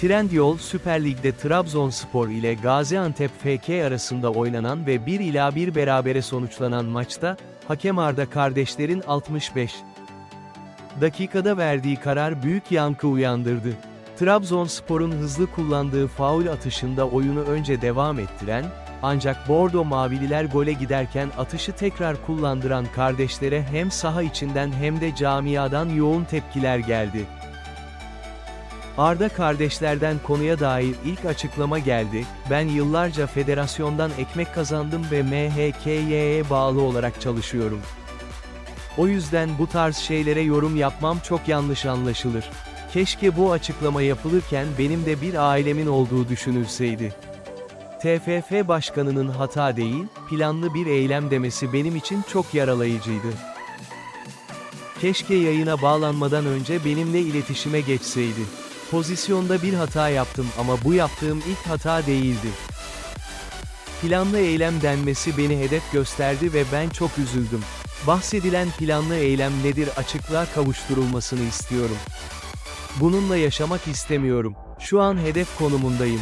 Trendyol Süper Lig'de Trabzonspor ile Gaziantep FK arasında oynanan ve 1 ila 1 berabere sonuçlanan maçta, hakem Arda kardeşlerin 65 dakikada verdiği karar büyük yankı uyandırdı. Trabzonspor'un hızlı kullandığı faul atışında oyunu önce devam ettiren, ancak Bordo Mavililer gole giderken atışı tekrar kullandıran kardeşlere hem saha içinden hem de camiadan yoğun tepkiler geldi. Arda kardeşlerden konuya dair ilk açıklama geldi, ben yıllarca federasyondan ekmek kazandım ve MHKY'ye bağlı olarak çalışıyorum. O yüzden bu tarz şeylere yorum yapmam çok yanlış anlaşılır. Keşke bu açıklama yapılırken benim de bir ailemin olduğu düşünülseydi. TFF başkanının hata değil, planlı bir eylem demesi benim için çok yaralayıcıydı. Keşke yayına bağlanmadan önce benimle iletişime geçseydi. Pozisyonda bir hata yaptım ama bu yaptığım ilk hata değildi. Planlı eylem denmesi beni hedef gösterdi ve ben çok üzüldüm. Bahsedilen planlı eylem nedir açıklığa kavuşturulmasını istiyorum. Bununla yaşamak istemiyorum. Şu an hedef konumundayım.